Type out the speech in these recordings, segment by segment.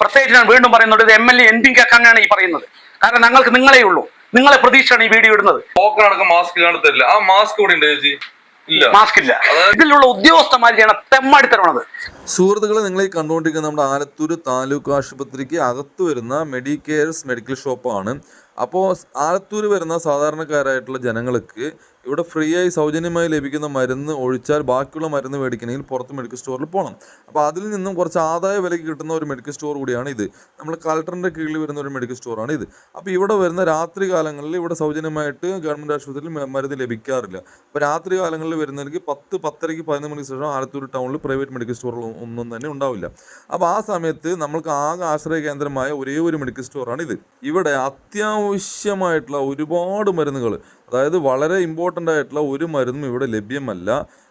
പ്രത്യേകിച്ച് ഞാൻ വീണ്ടും പറയുന്നുണ്ട് ഇത് M L A M P കേൾക്കാനാണ് ഈ പറയുന്നത്. കാരണം ഞങ്ങൾക്ക് നിങ്ങളേ ഉള്ളൂ. നിങ്ങളെ പ്രതീക്ഷയാണ് ഈ വീഡിയോ ഇടുന്നത്. മാസ്ക് തരില്ല. ആ മാസ്ക് ഉണ്ട് ചേച്ചി? മാസ്ക് ഇല്ല. ഇതിലുള്ള ഉദ്യോഗസ്ഥന്മാർ ചെയ്യണ തെമ്മാടിത്തരമാണത്. സുഹൃത്തുക്കളെ നിങ്ങൾ ഈ കണ്ടുകൊണ്ടിരിക്കുന്ന നമ്മുടെ ആലത്തൂർ താലൂക്ക് ആശുപത്രിക്ക് അകത്ത് വരുന്ന മെഡിക്കെയർസ് മെഡിക്കൽ ഷോപ്പാണ്. അപ്പോൾ ആലത്തൂർ വരുന്ന സാധാരണക്കാരായിട്ടുള്ള ജനങ്ങൾക്ക് ഇവിടെ ഫ്രീ ആയി സൗജന്യമായി ലഭിക്കുന്ന മരുന്ന് ഒഴിച്ചാൽ ബാക്കിയുള്ള മരുന്ന് മേടിക്കണമെങ്കിൽ പുറത്ത് മെഡിക്കൽ സ്റ്റോറിൽ പോകണം. അപ്പോൾ അതിൽ നിന്നും കുറച്ച് ആദായ വിലയ്ക്ക് കിട്ടുന്ന ഒരു മെഡിക്കൽ സ്റ്റോർ കൂടിയാണ് ഇത്. നമ്മൾ കളക്ടറിന്റെ കീഴിൽ വരുന്ന ഒരു മെഡിക്കൽ സ്റ്റോറാണ് ഇത്. അപ്പോൾ ഇവിടെ വരുന്ന രാത്രി കാലങ്ങളിൽ ഇവിടെ സൗജന്യമായിട്ട് ഗവൺമെന്റ് ആശുപത്രിയിൽ മരുന്ന് ലഭിക്കാറില്ല. അപ്പോൾ രാത്രി കാലങ്ങളിൽ വരുന്നവർക്ക് പത്ത് പത്തരയ്ക്ക് പതിനൊന്ന് മണിക്ക് ശേഷം ആലത്തൂർ ടൗണിൽ പ്രൈവറ്റ് മെഡിക്കൽ സ്റ്റോറുകൾ ഒന്നും തന്നെ ഉണ്ടാവില്ല. അപ്പോൾ ആ സമയത്ത് നമ്മൾക്ക് ആകെ ആശ്രയ കേന്ദ്രമായ ഒരേ ഒരു മെഡിക്കൽ സ്റ്റോറാണ് ഇത്. ഇവിടെ അത്യാവശ്യമായിട്ടുള്ള ഒരുപാട് മരുന്നുകൾ അതായത് വളരെ ഇമ്പോർട്ടന്റ് ആയിട്ടുള്ള ഒരു മരുന്നും ഇവിടെ ലഭ്യമല്ല.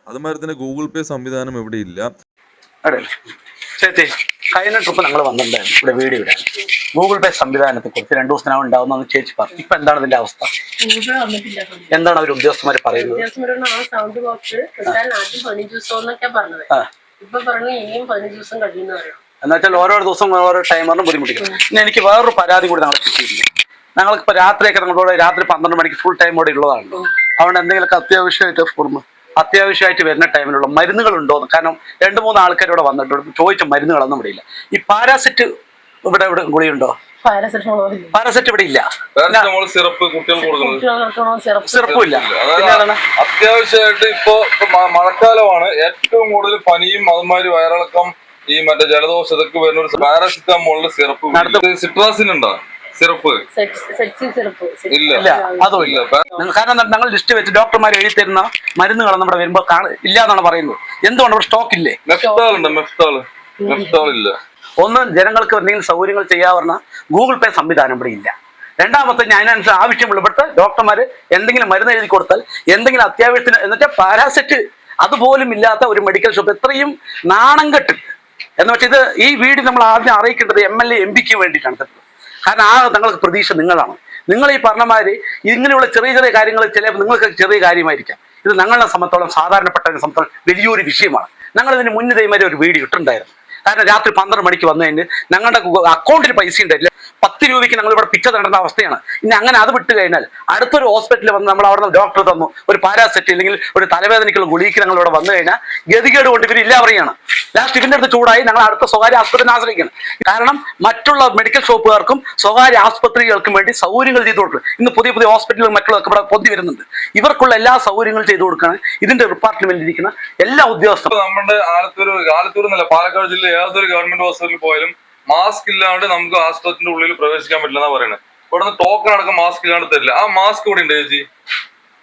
അത് മരുന്നിന് ഗൂഗിൾ പേ സംവിധാനം ഇവിടെ ഇല്ല. അതെ. ചേച്ചി കഴിഞ്ഞ ട്രിപ്പ് ഞങ്ങൾ വന്നിട്ടുണ്ടായിരുന്നു ഇവിടെ വീഡിയോ ഇവിടെ. ഗൂഗിൾ പേ സംവിധാനത്തെ കുറിച്ച് രണ്ടു ദിവസത്തിനാവും ഉണ്ടാവുന്ന ചേച്ചി പറഞ്ഞു. ഇപ്പൊ എന്താണ് ഇതിന്റെ അവസ്ഥ. എന്താണ് അവർ ഉദ്യോഗസ്ഥന്മാർ പറയുന്നത്? വ്യത്യാസം വരുന്ന ആ സൗണ്ട് ബോക്സ് കിട്ടാൻ ആദ്യം പതിനഞ്ച് ദിവസം എന്നൊക്കെ പറഞ്ഞത് ആ. ഇപ്പൊ പറഞ്ഞു ഇനിയും പതിനഞ്ച് ദിവസം കഴിയുന്ന പറയണം എന്ന് വെച്ചാൽ ഓരോ ദിവസം ഓരോ ടൈമറിനും ബുദ്ധിമുട്ടിക്കുന്നു പിന്നെ എനിക്ക് വേറൊരു പരാതി കൂടി ഞങ്ങൾ കിട്ടിയിട്ടുണ്ട്. ഞങ്ങൾക്ക് ഇപ്പൊ രാത്രിയൊക്കെ നമ്മളോട് രാത്രി പന്ത്രണ്ട് മണിക്ക് ഫുൾ ടൈം ഇവിടെ ഉള്ളതാണ് അതുകൊണ്ട് എന്തെങ്കിലും അത്യാവശ്യമായിട്ട് ഫോർമ അത്യാവശ്യമായിട്ട് വരുന്ന ടൈമിലുള്ള മരുന്നുകൾ ഉണ്ടോ എന്ന്. കാരണം രണ്ട് മൂന്ന് ആൾക്കാർ ഇവിടെ വന്നിട്ടുണ്ട്. ചോദിച്ച മരുന്നുകളൊന്നും ഇവിടെ ഇല്ല. ഈ പാരാസിറ്റ് ഇവിടെ ഇവിടെ ഗുളിയുണ്ടോ? പാരാസിറ്റ് ഇവിടെ ഇല്ല. സിറപ്പ് ഇല്ല. അത്യാവശ്യമായിട്ട് ഇപ്പൊ മഴക്കാലമാണ്. ഏറ്റവും കൂടുതൽ പനിയും അതുമാതിരി വയറിളക്കം ഈ മറ്റേ ജലദോഷം ഇതൊക്കെ വരുന്ന ഒരു പാരസിറ്റമോളിന്റെ സിറപ്പ് സിട്രാസിൻ ഉണ്ടോ? സിറപ്പ് ഇല്ല. ഇല്ല. അതും ഇല്ല. കാരണം ഞങ്ങൾ ലിസ്റ്റ് വെച്ച് ഡോക്ടർമാർ എഴുതി തരുന്ന മരുന്നുകൾ നമ്മുടെ വരുമ്പോ ഇല്ല എന്നാണ് പറയുന്നത്. എന്തുകൊണ്ട്? സ്റ്റോക്ക് ഇല്ലേ? മെഫ്താൾ ഉണ്ട് മെഫ്താൾ മെഫ്താൾ ഇല്ല. ഒന്ന് ജനങ്ങൾക്ക് എന്തെങ്കിലും സൗകര്യങ്ങൾ ചെയ്യാവുന്ന ഗൂഗിൾ പേ സംവിധാനം ഇവിടെ ഇല്ല. രണ്ടാമത്തെ ഞാൻ അതിനനുസരിച്ച് ആവശ്യമുള്ള ഇവിടുത്തെ ഡോക്ടർമാർ എന്തെങ്കിലും മരുന്ന് എഴുതി കൊടുത്താൽ എന്തെങ്കിലും അത്യാവശ്യത്തിന് എന്നുവെച്ചാൽ പാരാസെറ്റ് അതുപോലും ഇല്ലാത്ത ഒരു മെഡിക്കൽ ഷോപ്പ് എത്രയും നാണം കെട്ട്. എന്ന് വെച്ചാൽ ഇത് ഈ വീട് നമ്മൾ ആദ്യം അറിയിക്കേണ്ടത് എം എൽ എ എം പിക്ക് വേണ്ടിയിട്ടാണ്. കാരണം ആ തങ്ങൾക്ക് പ്രതീക്ഷ നിങ്ങളാണ്. നിങ്ങൾ ഈ പറഞ്ഞമാര് ഇങ്ങനെയുള്ള ചെറിയ ചെറിയ കാര്യങ്ങൾ ചില നിങ്ങൾക്ക് ചെറിയ കാര്യമായിരിക്കാം. ഇത് ഞങ്ങളെ സംബന്ധിച്ചോളം സാധാരണപ്പെട്ടതിനെ സംബന്ധിച്ചോളം വലിയൊരു വിഷയമാണ്. ഞങ്ങളിതിന് മുന്നേ ഇതേമാതിരി ഒരു വീഡിയോ ഇട്ടുണ്ടായിരുന്നു കാരണം രാത്രി പന്ത്രണ്ട് മണിക്ക് വന്നു കഴിഞ്ഞ് ഞങ്ങളുടെ അക്കൗണ്ടിൽ പൈസ ഉണ്ടായില്ല പത്ത് രൂപയ്ക്ക് ഞങ്ങൾ ഇവിടെ പിച്ച തരേണ്ട അവസ്ഥയാണ്. ഇനി അങ്ങനെ അത് വിട്ട് കഴിഞ്ഞാൽ അടുത്തൊരു ഹോസ്പിറ്റലിൽ വന്ന് നമ്മൾ അവിടെ ഡോക്ടർ തന്നു. ഒരു പാരാസെറ്റ് അല്ലെങ്കിൽ ഒരു തലവേദനയ്ക്കുള്ള ഗുളിക്ക് ഞങ്ങൾ ഇവിടെ വന്നു കഴിഞ്ഞാൽ ഗതികേട് കൊണ്ട് ഇവർ ഇല്ല പറയുകയാണ്. ലാസ്റ്റ് ഇവിടെ അടുത്ത് ചൂടായി ഞങ്ങൾ അടുത്ത സ്വകാര്യ ആസ്പത്രിനെ ആശ്രയിക്കണം കാരണം മറ്റുള്ള മെഡിക്കൽ ഷോപ്പുകാർക്കും സ്വകാര്യ ആശുപത്രികൾക്കും വേണ്ടി സൗകര്യങ്ങൾ ചെയ്തു കൊടുക്കും ഇന്ന് പുതിയ പുതിയ ഹോസ്പിറ്റലുകൾ മറ്റുള്ളതൊക്കെ ഇവിടെ പൊന്തി വരുന്നുണ്ട്. ഇവർക്കുള്ള എല്ലാ സൗകര്യങ്ങളും ചെയ്തു കൊടുക്കുകയാണ്. ഇതിന്റെ ഡിപ്പാർട്ട്മെന്റിൽ ഇരിക്കുന്ന എല്ലാ ഉദ്യോഗസ്ഥരും നമ്മുടെ ആലത്തൂർ ആലത്തൂർ എന്നല്ല പാലക്കാട് ജില്ല ഏതൊരു ഗവൺമെന്റ് ഹോസ്പിറ്റലിൽ പോയാലും മാസ്ക് ഇല്ലാണ്ട് നമുക്ക് ആശുപത്രിന്റെ ഉള്ളിൽ പ്രവേശിക്കാൻ പറ്റില്ല എന്നാ പറയുന്നത് ഇവിടെ നിന്ന് ടോക്കൺ അടക്കം മാസ്ക് ഇല്ലാണ്ട് തരില്ല. ആ മാസ്ക് ഇവിടെ ഉണ്ട് ചേച്ചി?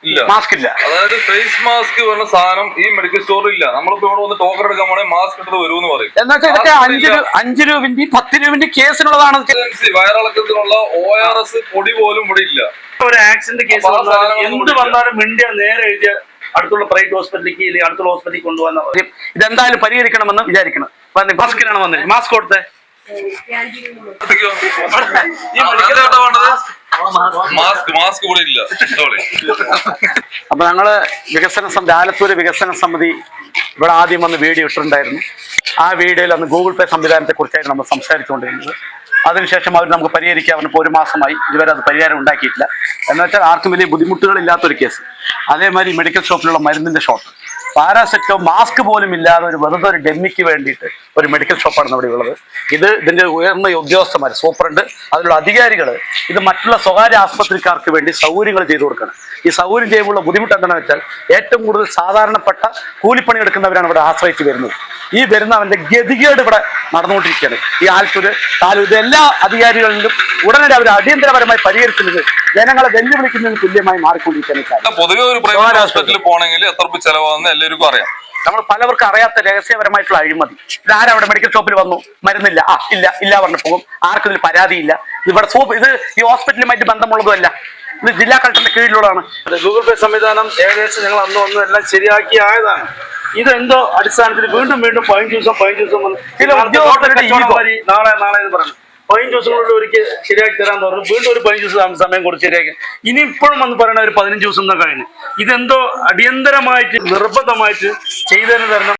ഇല്ല. മാസ്ക് ഇല്ല. അതായത് ഫേസ് മാസ്ക് പറഞ്ഞ സാധനം ഈ മെഡിക്കൽ സ്റ്റോറിൽ ഇല്ല. നമ്മളിപ്പോ ഇവിടെ വന്ന് ടോക്കൺ എടുക്കാൻ പോണേ മാസ്ക് എടുത്ത് വരുമെന്ന് പറയും. എന്ന് ഇതൊക്കെ അഞ്ച് രൂപ അഞ്ച് രൂപന്റെ പത്ത് രൂപന്റെ കേസിനുള്ളതാണ് വയറിളക്കത്തിനുള്ള ഒ ആർ എസ് പൊടി പോലും ഇവിടെ ഇല്ല. ഒരു ആക്സിഡന്റ് കേസ് എന്ത് വന്നാലും മിണ്ടിയ നേരെ എഴുതിയ അടുത്തുള്ള പ്രൈവറ്റ് ഹോസ്പിറ്റലിലേക്ക് അല്ലെങ്കിൽ അടുത്തുള്ള ഹോസ്പിറ്റലിൽ കൊണ്ടുപോകാൻ ഇതെന്തായാലും പരിഹരിക്കണമെന്ന് വിചാരിക്കണം. മാസ്കിനാണ് വന്നത് മാസ്ക് കൊടുത്തേ. മാസ്ക്? മാസ്ക് ഇല്ല. അപ്പൊ ഞങ്ങൾ വികസന സമിതി ആലത്തൂര് വികസന സമിതി ഇവിടെ ആദ്യം വന്ന് വീഡിയോ ഇട്ടിട്ടുണ്ടായിരുന്നു. ആ വീഡിയോയിൽ അന്ന് ഗൂഗിൾ പേ സംവിധാനത്തെ കുറിച്ചായിരുന്നു നമ്മൾ സംസാരിച്ചുകൊണ്ടിരുന്നത്. അതിനുശേഷം അവർ നമുക്ക് പരിഹരിക്കാൻ ഇപ്പോൾ ഒരു മാസമായി ഇതുവരെ അത് പരിഹാരം ഉണ്ടാക്കിയിട്ടില്ല. എന്ന് വെച്ചാൽ ആർക്കും വലിയ ബുദ്ധിമുട്ടുകൾ ഇല്ലാത്തൊരു കേസ്. അതേമാതിരി മെഡിക്കൽ ഷോപ്പിലുള്ള മരുന്നിന്റെ ഷോപ്പ് പാരാസെറ്റോ മാസ്ക് പോലും ഇല്ലാതെ ഒരു വെറുതെ ഒരു ഡെമ്മിക്ക് വേണ്ടിയിട്ട് ഒരു മെഡിക്കൽ ഷോപ്പാണ് നമ്മുടെ ഉള്ളത്. ഇത് ഇതിന്റെ ഉയർന്ന ഉദ്യോഗസ്ഥന്മാർ സൂപ്രണ്ട് അതിലുള്ള അധികാരികൾ ഇത് മറ്റുള്ള സ്വകാര്യ ആസ്പത്രിക്കാർക്ക് വേണ്ടി സൗകര്യങ്ങൾ ചെയ്തു കൊടുക്കണം. ഈ സൗകര്യം ചെയ്യുമ്പോൾ ബുദ്ധിമുട്ട് എന്താണെന്ന് വെച്ചാൽ ഏറ്റവും കൂടുതൽ സാധാരണപ്പെട്ട കൂലിപ്പണി എടുക്കുന്നവരാണ് ഇവിടെ ആശ്രയിച്ച് വരുന്നത്. ഈ വരുന്നവന്റെ ഗതികേട് ഇവിടെ നടന്നുകൊണ്ടിരിക്കുകയാണ്. ഈ ആൽത്തൂര് താലൂർ എല്ലാ അധികാരികളിലും ഉടനടി അവർ അടിയന്തരപരമായി പരിഹരിക്കുന്നത് ജനങ്ങളെ വെല്ലുവിളിക്കുന്നതിന് തുല്യമായി മാറിക്കൊണ്ടിരിക്കുകയാണ് പൊതുവെ ഒരു പ്രൈവറ്റ് ഹോസ്പിറ്റലിൽ പോകണമെങ്കിൽ എത്ര രൂപ ചെലവാന്ന് എല്ലാവർക്കും അറിയാം. നമ്മൾ പലവർക്കും അറിയാത്ത രഹസ്യപരമായിട്ടുള്ള അഴിമതി. ഇതാരാ അവിടെ മെഡിക്കൽ ഷോപ്പിൽ വന്നു? മരുന്നില്ല. ആ ഇല്ല ഇല്ല പറഞ്ഞു പോകും. ആർക്കും ഇതിൽ പരാതിയില്ല. ഇവിടെ സൂപ്പ് ഇത് ഈ ഹോസ്പിറ്റലുമായിട്ട് ബന്ധമുള്ളതുമല്ല. ഇത് ജില്ലാ കളക്ടറിന്റെ കീഴിലുള്ളതാണ്. ഗൂഗിൾ പേ സംവിധാനം ഏകദേശം ഞങ്ങൾ അന്ന് വന്ന് എല്ലാം ശരിയാക്കി ആയതാണ്. ഇതെന്തോ അടിസ്ഥാനത്തിൽ വീണ്ടും വീണ്ടും പതിനഞ്ച് ദിവസം പതിനഞ്ച് ദിവസം വന്ന് ചില ഉദ്യോഗസ്ഥരുടെ നാളെ നാളെ എന്ന് പറഞ്ഞു. പതിനഞ്ച് ദിവസങ്ങളിൽ ഒരിക്കൽ ശരിയാക്കി തരാന്ന് പറഞ്ഞു. വീണ്ടും ഒരു പതിനഞ്ച് ദിവസം സമയം കൊടുത്ത് ശരിയാക്കി. ഇനി ഇപ്പോഴും വന്ന് പറയണ ഒരു പതിനഞ്ച് ദിവസം എന്നാ കഴിഞ്ഞു ഇതെന്തോ അടിയന്തരമായിട്ട് നിർബന്ധമായിട്ട് ചെയ്തതിന് തരണം